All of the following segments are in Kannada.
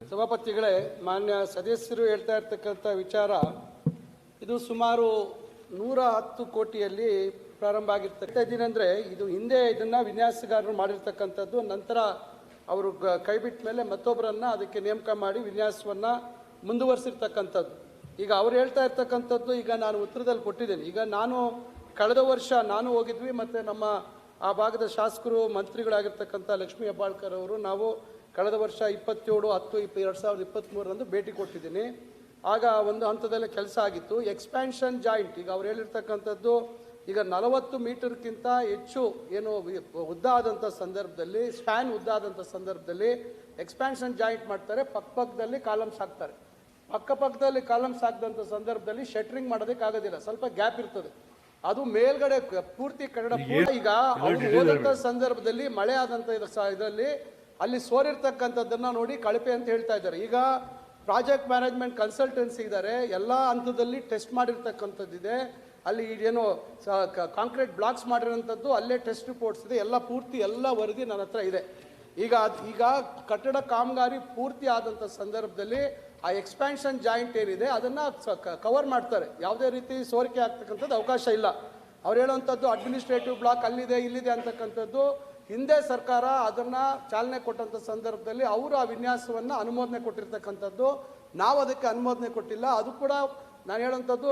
ಸಭಾಪತಿಗಳೇ, ಮಾನ್ಯ ಸದಸ್ಯರು ಹೇಳ್ತಾ ಇರ್ತಕ್ಕಂಥ ವಿಚಾರ ಇದು ಸುಮಾರು ನೂರ ಹತ್ತು ಕೋಟಿಯಲ್ಲಿ ಪ್ರಾರಂಭ ಆಗಿರ್ತಕ್ಕಂಥ ಇದ್ದೀನಂದ್ರೆ ಇದು ಹಿಂದೆ ಇದನ್ನ ವಿನ್ಯಾಸಗಾರರು ಮಾಡಿರ್ತಕ್ಕಂಥದ್ದು. ನಂತರ ಅವರು ಕೈಬಿಟ್ಟ ಮೇಲೆ ಮತ್ತೊಬ್ಬರನ್ನ ಅದಕ್ಕೆ ನೇಮಕ ಮಾಡಿ ವಿನ್ಯಾಸವನ್ನ ಮುಂದುವರಿಸಿರ್ತಕ್ಕಂಥದ್ದು. ಈಗ ಅವ್ರು ಹೇಳ್ತಾ ಇರ್ತಕ್ಕಂಥದ್ದು, ಈಗ ನಾನು ಉತ್ತರದಲ್ಲಿ ಕೊಟ್ಟಿದ್ದೇನೆ. ಈಗ ನಾನು ಕಳೆದ ವರ್ಷ ನಾನು ಹೋಗಿದ್ವಿ, ಮತ್ತು ನಮ್ಮ ಆ ಭಾಗದ ಶಾಸಕರು, ಮಂತ್ರಿಗಳಾಗಿರ್ತಕ್ಕಂಥ ಲಕ್ಷ್ಮೀ ಹೆಬ್ಬಾಳ್ಕರ್ ಅವರು ನಾವು ಕಳೆದ ವರ್ಷ ಇಪ್ಪತ್ತೇಳು, ಹತ್ತು, ಇಪ್ಪ, ಎರಡು ಸಾವಿರದ ಇಪ್ಪತ್ತ್ಮೂರರಂದು ಭೇಟಿ ಕೊಟ್ಟಿದ್ದೀನಿ. ಆಗ ಒಂದು ಹಂತದಲ್ಲಿ ಕೆಲಸ ಆಗಿತ್ತು. ಎಕ್ಸ್ಪ್ಯಾನ್ಷನ್ ಜಾಯಿಂಟ್ ಈಗ ಅವ್ರು ಹೇಳಿರ್ತಕ್ಕಂಥದ್ದು ಈಗ ನಲವತ್ತು ಮೀಟರ್ಗಿಂತ ಹೆಚ್ಚು ಏನು ಉದ್ದ ಆದಂಥ ಸಂದರ್ಭದಲ್ಲಿ ಸ್ಪ್ಯಾನ್ ಉದ್ದ ಆದಂಥ ಸಂದರ್ಭದಲ್ಲಿ ಎಕ್ಸ್ಪ್ಯಾನ್ಷನ್ ಜಾಯಿಂಟ್ ಮಾಡ್ತಾರೆ. ಪಕ್ಕಪಕ್ಕದಲ್ಲಿ ಕಾಲಮ್ಸ್ ಹಾಕ್ತಾರೆ. ಪಕ್ಕಪಕ್ಕದಲ್ಲಿ ಕಾಲಮ್ಸ್ ಹಾಕಿದಂಥ ಸಂದರ್ಭದಲ್ಲಿ ಶಟ್ರಿಂಗ್ ಮಾಡೋದಕ್ಕಾಗೋದಿಲ್ಲ. ಸ್ವಲ್ಪ ಗ್ಯಾಪ್ ಇರ್ತದೆ. ಅದು ಮೇಲ್ಗಡೆ ಪೂರ್ತಿ ಕನ್ನಡ ಪೂರ್ತಿ ಈಗ ಹೋದಂತ ಸಂದರ್ಭದಲ್ಲಿ ಮಳೆ ಆದಂತ ಇದರಲ್ಲಿ ಅಲ್ಲಿ ಸೋರಿರ್ತಕ್ಕಂಥದ್ದನ್ನ ನೋಡಿ ಕಳಪೆ ಅಂತ ಹೇಳ್ತಾ ಇದ್ದಾರೆ. ಈಗ ಪ್ರಾಜೆಕ್ಟ್ ಮ್ಯಾನೇಜ್ಮೆಂಟ್ ಕನ್ಸಲ್ಟೆನ್ಸಿ ಇದ್ದಾರೆ. ಎಲ್ಲ ಹಂತದಲ್ಲಿ ಟೆಸ್ಟ್ ಮಾಡಿರ್ತಕ್ಕಂಥದ್ದಿದೆ. ಅಲ್ಲಿ ಏನು ಕಾಂಕ್ರೀಟ್ ಬ್ಲಾಕ್ಸ್ ಮಾಡಿರೋಂಥದ್ದು ಅಲ್ಲೇ ಟೆಸ್ಟ್ ರಿಪೋರ್ಟ್ಸ್ ಇದೆ. ಎಲ್ಲ ಪೂರ್ತಿ ಎಲ್ಲ ವರದಿ ನನ್ನ ಹತ್ರ ಇದೆ. ಈಗ ಅದ್- ಈಗ ಕಟ್ಟಡ ಕಾಮಗಾರಿ ಪೂರ್ತಿ ಆದಂಥ ಸಂದರ್ಭದಲ್ಲಿ ಆ ಎಕ್ಸ್ಪ್ಯಾನ್ಷನ್ ಜಾಯಿಂಟ್ ಏನಿದೆ, ಅದನ್ನು ಕವರ್ ಮಾಡ್ತಾರೆ. ಯಾವುದೇ ರೀತಿ ಸೋರಿಕೆ ಆಗ್ತಕ್ಕಂಥದ್ದು ಅವಕಾಶ ಇಲ್ಲ. ಅವ್ರು ಹೇಳುವಂಥದ್ದು ಅಡ್ಮಿನಿಸ್ಟ್ರೇಟಿವ್ ಬ್ಲಾಕ್ ಅಲ್ಲಿದೆ, ಇಲ್ಲಿದೆ ಅಂತಕ್ಕಂಥದ್ದು, ಹಿಂದೆ ಸರ್ಕಾರ ಅದನ್ನು ಚಾಲನೆ ಕೊಟ್ಟಂಥ ಸಂದರ್ಭದಲ್ಲಿ ಅವರು ಆ ವಿನ್ಯಾಸವನ್ನು ಅನುಮೋದನೆ ಕೊಟ್ಟಿರ್ತಕ್ಕಂಥದ್ದು. ನಾವು ಅದಕ್ಕೆ ಅನುಮೋದನೆ ಕೊಟ್ಟಿಲ್ಲ. ಅದು ಕೂಡ ನಾನು ಹೇಳುವಂಥದ್ದು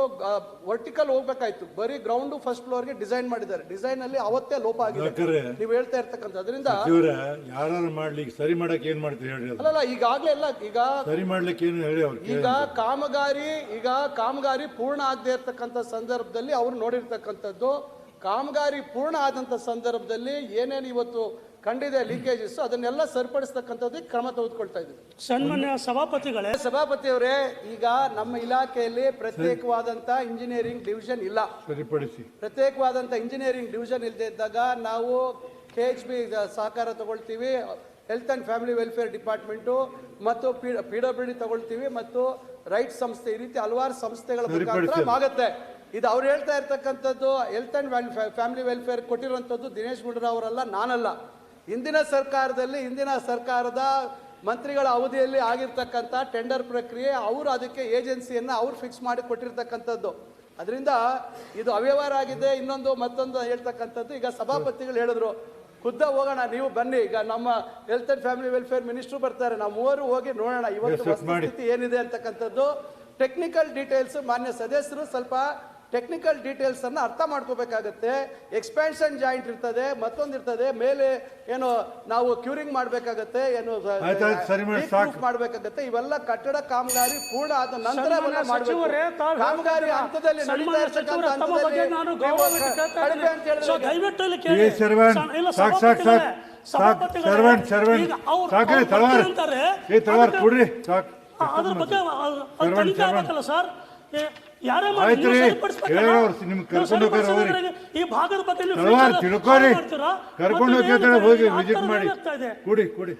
ವರ್ಟಿಕಲ್ ಹೋಗ್ಬೇಕಾಯ್ತು. ಬರೀ ಗ್ರೌಂಡ್ ಫಸ್ಟ್ ಫ್ಲೋರ್ಗೆ ಡಿಸೈನ್ ಮಾಡಿದ್ದಾರೆ. ಡಿಸೈನ್ ಅಲ್ಲಿ ಅವತ್ತೇ ಲೋಪ ಆಗಿದೆ. ನೀವು ಹೇಳ್ತಾ ಇರ್ತಕ್ಕಂಥ ಅದರಿಂದ ಯಾರು ಮಾಡ್ಲಿಕ್ಕೆ ಸರಿ ಮಾಡಕ್ಕೆ ಏನ್ ಮಾಡ್ತೀರಿ ಹೇಳಿ ಅಲ್ಲ ಅಲ್ಲಲ್ಲ ಈಗಾಗಲೇ ಇಲ್ಲ ಈಗ ಸರಿ ಮಾಡ್ಲಿಕ್ಕೆ ಏನು ಹೇಳಿ ಅವ್ರು ಈಗ ಕಾಮಗಾರಿ ಈಗ ಕಾಮಗಾರಿ ಪೂರ್ಣ ಆಗದೆ ಇರ್ತಕ್ಕಂಥ ಸಂದರ್ಭದಲ್ಲಿ ಅವ್ರು ನೋಡಿರ್ತಕ್ಕಂಥದ್ದು. ಕಾಮಗಾರಿ ಪೂರ್ಣ ಆದಂಥ ಸಂದರ್ಭದಲ್ಲಿ ಏನೇನು ಇವತ್ತು ಕಂಡಿದೆ ಲೀಕೇಜಸ್ ಅದನ್ನೆಲ್ಲ ಸರಿಪಡಿಸ್ತಕ್ಕಂಥದ್ದು ಕ್ರಮ ತೆಗೆದುಕೊಳ್ತಾ ಇದ್ದೀವಿ. ಸನ್ಮಾನ್ಯ ಸಭಾಪತಿಗಳೇ ಸಭಾಪತಿಯವರೇ ಈಗ ನಮ್ಮ ಇಲಾಖೆಯಲ್ಲಿ ಪ್ರತ್ಯೇಕವಾದಂಥ ಇಂಜಿನಿಯರಿಂಗ್ ಡಿವಿಷನ್ ಇಲ್ಲ. ಸರಿಪಡಿಸಿ. ಪ್ರತ್ಯೇಕವಾದಂಥ ಇಂಜಿನಿಯರಿಂಗ್ ಡಿವಿಷನ್ ಇಲ್ಲದೆ ಇದ್ದಾಗ ನಾವು ಕೆ ಎಚ್ ಬಿ ಸಹಕಾರ ತಗೊಳ್ತೀವಿ health and family welfare department ಮತ್ತು ಪಿ ಪಿ ಡಬ್ಲ್ಯೂ ಡಿ ತಗೊಳ್ತೀವಿ ಮತ್ತು ರೈಟ್ ಸಂಸ್ಥೆ ಈ ರೀತಿ ಹಲವಾರು ಸಂಸ್ಥೆಗಳ ಮುಖಾಂತರ. ಆಗುತ್ತೆ ಇದು ಅವ್ರು ಹೇಳ್ತಾ ಇರ್ತಕ್ಕಂಥದ್ದು ಹೆಲ್ತ್ ಅಂಡ್ ಫ್ಯಾಮಿಲಿ ವೆಲ್ಫೇರ್ ಕೊಟ್ಟಿರುವಂಥದ್ದು ದಿನೇಶ್ ಗುಂಡೂರಾವ್ ಅವರಲ್ಲ ನಾನಲ್ಲ. ಹಿಂದಿನ ಸರ್ಕಾರದಲ್ಲಿ ಹಿಂದಿನ ಸರ್ಕಾರದ ಮಂತ್ರಿಗಳ ಅವಧಿಯಲ್ಲಿ ಆಗಿರ್ತಕ್ಕಂಥ ಟೆಂಡರ್ ಪ್ರಕ್ರಿಯೆ ಅವರು ಅದಕ್ಕೆ ಏಜೆನ್ಸಿಯನ್ನು ಅವ್ರು ಫಿಕ್ಸ್ ಮಾಡಿ ಕೊಟ್ಟಿರ್ತಕ್ಕಂಥದ್ದು. ಅದರಿಂದ ಇದು ಅವ್ಯವಹಾರ ಆಗಿದೆ. ಇನ್ನೊಂದು ಮತ್ತೊಂದು ಹೇಳ್ತಕ್ಕಂಥದ್ದು ಈಗ ಸಭಾಪತಿಗಳು ಹೇಳಿದ್ರು ಖುದ್ದ ಹೋಗೋಣ ನೀವು ಬನ್ನಿ. ಈಗ ನಮ್ಮ health and family welfare minister ಬರ್ತಾರೆ ನಾವು ಮೂವರು ಹೋಗಿ ನೋಡೋಣ ಇವತ್ತು. ವಸ್ತುಸ್ಥಿತಿ ಏನಿದೆ ಅಂತಕ್ಕಂಥದ್ದು. ಟೆಕ್ನಿಕಲ್ ಡೀಟೇಲ್ಸ್ ಮಾನ್ಯ ಸದಸ್ಯರು ಸ್ವಲ್ಪ ಟೆಕ್ನಿಕಲ್ ಡೀಟೇಲ್ಸ್ ಅನ್ನ ಅರ್ಥ ಮಾಡ್ಕೋಬೇಕಾಗತ್ತೆ. ಎಕ್ಸ್ಪ್ಯಾನ್ಷನ್ ಜಾಯಿಂಟ್ ಇರ್ತದೆ ಮತ್ತೊಂದು ಇರ್ತದೆ ಮೇಲೆ ಏನು ನಾವು ಕ್ಯೂರಿಂಗ್ ಮಾಡ್ಬೇಕಾಗತ್ತೆ ಏನು ಮಾಡಬೇಕಾಗತ್ತೆ ಆಯ್ತು, ಸರಿ ಮಾಡಿ, ಸಾಕು. ಮಾಡ್ಬೇಕಾಗತ್ತೆ. ಇವೆಲ್ಲ ಕಟ್ಟಡ ಕಾಮಗಾರಿ ಪೂರ್ಣ ಆದ ನಂತರ ಕಾಮಗಾರಿ? ಹಂತದಲ್ಲಿ ಬಗ್ಗೆ ಅದ್ರ ತನಿಖೆ ಸರ್? ಯಾರೇ ಮಾಡಿ? ಹೇಳೋರು ನಿಮ್ಗೆ ಕರ್ಕೊಂಡು ಹೋಗೋರು. ಈ ಭಾಗದ ಬಗ್ಗೆ ನೀವು? ಕರ್ಕೊಂಡು ಹೋಗಿ ವಿಸಿಟ್ ಮಾಡಿ. ಕುಡಿ ಕುಡಿ.